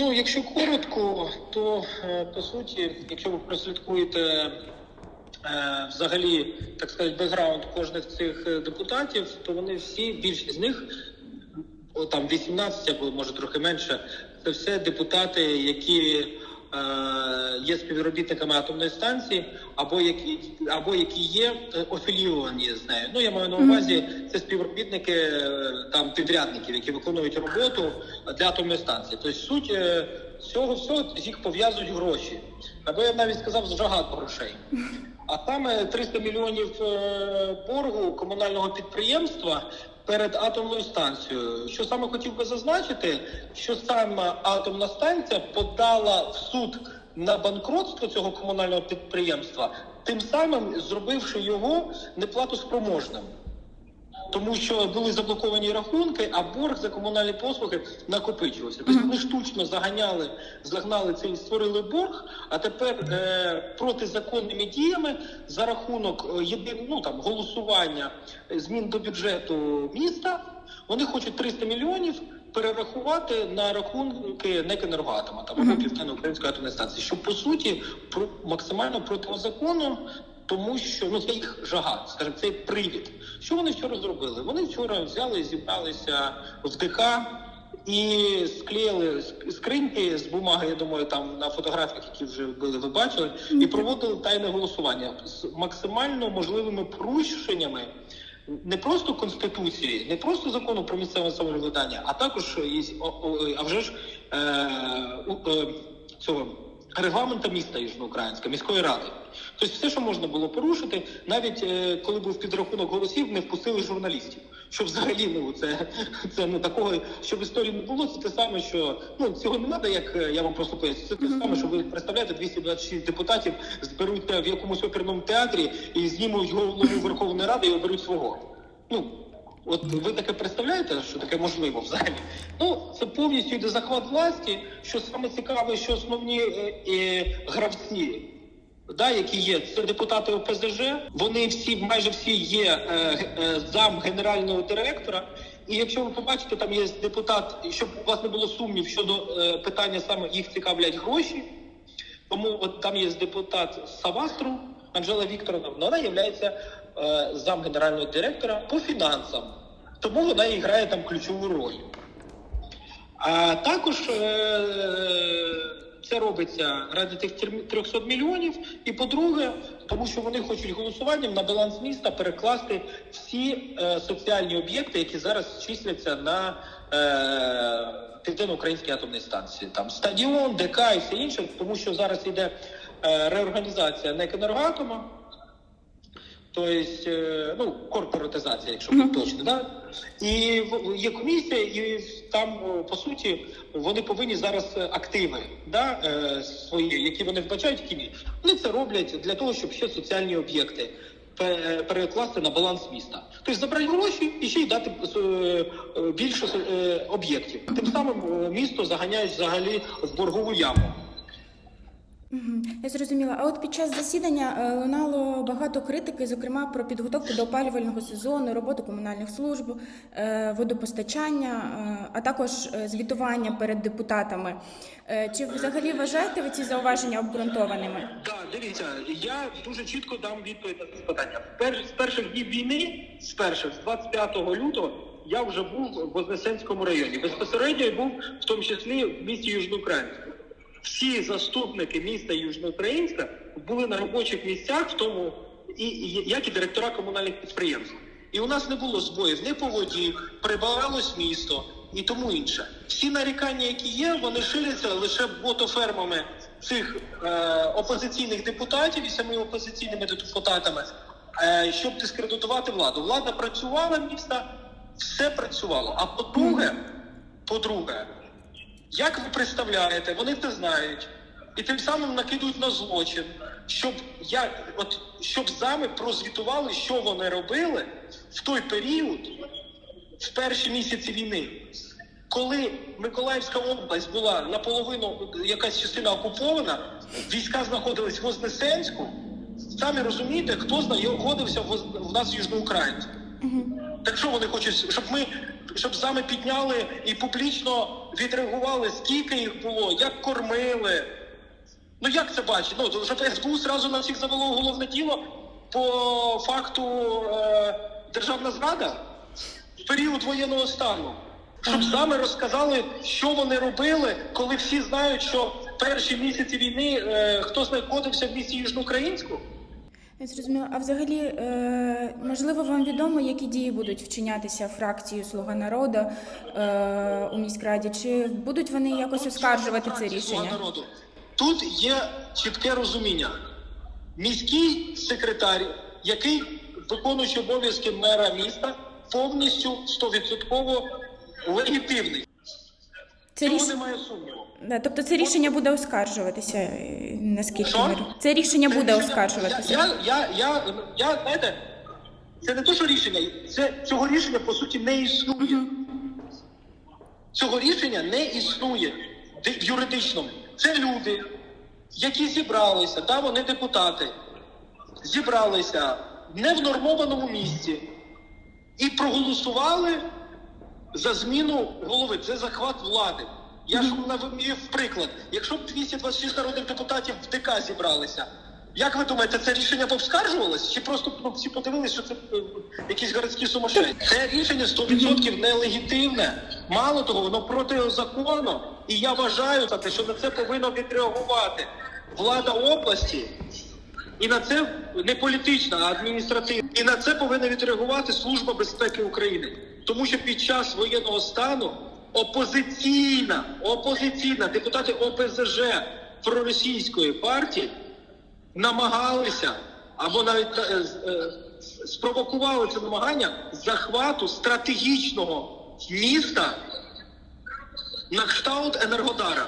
Ну, якщо коротко, то е, по суті, якщо ви прослідкуєте е, взагалі, так сказати, бекграунд кожних цих е, депутатів, то вони всі, більшість з них, там 18 або може трохи менше, це все депутати, які є співробітниками атомної станції, або які або які є е, афілійовані з нею. Ну я маю на увазі, це співробітники е, там підрядників, які виконують роботу для атомної станції. Тобто суть е, цього всього їх пов'язують гроші, або я б навіть сказав зжагат грошей. А саме 300 мільйонів е, боргу комунального підприємства перед атомною станцією. Що саме хотів би зазначити, що саме атомна станція подала в суд на банкротство цього комунального підприємства, тим самим зробивши його неплатоспроможним. Тому що були заблоковані рахунки, а борг за комунальні послуги накопичувався. Тобто вони штучно заганяли, загнали цей, створили борг, а тепер е, протизаконними діями за рахунок е, єдин, ну, там, голосування е, змін до бюджету міста, вони хочуть 300 мільйонів перерахувати на рахунки НЕК «Енергоатома» там, або Південно-Української атомної станції, що по суті про, максимально протизаконно, тому що ну це їх жага, скажімо, це привід. Що вони вчора зробили? Вони вчора взяли, зібралися в ДК і склеїли скриньки з бумаги, я думаю, там на фотографіях, які вже були, ви бачили, і проводили тайне голосування з максимально можливими порушеннями. Не просто конституції, не просто закону про місцеве самоврядування, а також а вже ж е, е, цього регламента міста Южноукраїнська, міської ради. Тобто все, що можна було порушити, навіть е, коли був підрахунок голосів, не впустили журналістів. Що взагалі ну це, це ну такого, що в історії не було, це те саме, що ну цього не треба, як е, я вам просто поясню. Це те саме, що ви представляєте, 226 депутатів зберуться в якомусь оперному театрі і знімуть голову Верховної Ради і оберуть свого. Ну От ви таке представляєте, що таке можливо взагалі? Ну це повністю йде захват власті. Що саме цікаве, що основні е, е, гравці, да, які є, це депутати ОПЗЖ. Вони всі, майже всі є е, е, зам генерального директора. І якщо ви побачите, там є депутат, щоб у вас не було сумнів щодо е, питання саме їх цікавлять гроші. Тому от там є депутат Савастру Анжела Вікторовна, вона є е, зам генерального директора по фінансам. Тому вона і грає там ключову роль. А також е, це робиться ради тих 300 мільйонів. І по-друге, тому що вони хочуть голосуванням на баланс міста перекласти всі е, соціальні об'єкти, які зараз числяться на е, південно-українській атомній станції. Там стадіон, ДК і все інше, тому що зараз йде е, реорганізація НЕК «Енергоатома», Тобто, ну, корпоратизація, якщо бути точно, да? І є комісія, і там, по суті, вони повинні зараз е, активи да, свої, які вони вбачають в кіні. Вони це роблять для того, щоб ще соціальні об'єкти перекласти на баланс міста. Тобто забрати гроші і ще й дати е, е, більше е, об'єктів. Тим самим місто заганяють взагалі в боргову яму. Я зрозуміла. А от під час засідання е, лунало багато критики, зокрема про підготовку до опалювального сезону, роботу комунальних служб, е, водопостачання, е, а також звітування перед депутатами. Чи взагалі вважаєте ви ці зауваження обґрунтованими? Так, дивіться, я дуже чітко дам відповідь на це питання. З перших днів війни, з перших, з 25 лютого, я вже був в Вознесенському районі. Безпосередньо я був в тому числі в місті Южноукраїнську. Всі заступники міста Южноукраїнська були на робочих місцях, в тому і, і як і директора комунальних підприємств. І у нас не було збоїв ні по воді, прибиралось місто і тому інше. Всі нарікання, які є, вони ширяться лише ботофермами цих е, опозиційних депутатів і самими опозиційними депутатами, е, щоб дискредитувати владу. Влада працювала міста, все працювало. А по-друге, по-друге, як ви представляєте, вони це знають. І тим самим накидують на злочин, щоб я, от щоб зами прозвітували, що вони робили в той період, в перші місяці війни, коли Миколаївська область була наполовину якась частина окупована, війська знаходились в Вознесенську. Самі розумієте, хто знаходився в, нас Южноукраїнську. Так що вони хочуть, щоб ми щоб саме підняли і публічно відреагували, скільки їх було, як кормили. Ну як це бачить? Ну, щоб СБУ зразу на всіх завело головне діло по факту е, державна зрада в період воєнного стану. Щоб саме розказали, що вони робили, коли всі знають, що перші місяці війни е, хто знаходився в місті Южноукраїнську. Я зрозуміла. А взагалі, е, можливо, вам відомо, які дії будуть вчинятися фракцією Слуга народу е, у міськраді? Чи будуть вони якось оскаржувати це Фракції «Слуга рішення? народу. Тут є чітке розуміння. Міський секретар, який виконуючи обов'язки мера міста, повністю 100% легітимний. Це Цього ріш... немає сумніву. Да, тобто це рішення буде оскаржуватися, е, наскільки Що? ми... це рішення буде оскаржуватися. Я, я, я, я, знаєте, це не то, що рішення, це цього рішення по суті не існує. Цього рішення не існує де- в юридичному. Це люди, які зібралися, да, вони депутати, зібралися не в нормованому місці і проголосували за зміну голови. Це захват влади. Я ж навів приклад. Якщо б 226 народних депутатів в ДК зібралися, як ви думаєте, це рішення б обскаржувалось? Чи просто ну, всі подивилися, що це е, якісь городські сумасшедші? Це рішення 100% нелегітимне. Мало того, воно проти закону. І я вважаю, що на це повинно відреагувати влада області. І на це не політична, а адміністративна. І на це повинна відреагувати Служба безпеки України. Тому що під час воєнного стану опозиційна, опозиційна депутати ОПЗЖ проросійської партії намагалися або навіть е, е, спровокували це намагання захвату стратегічного міста на кшталт Енергодара.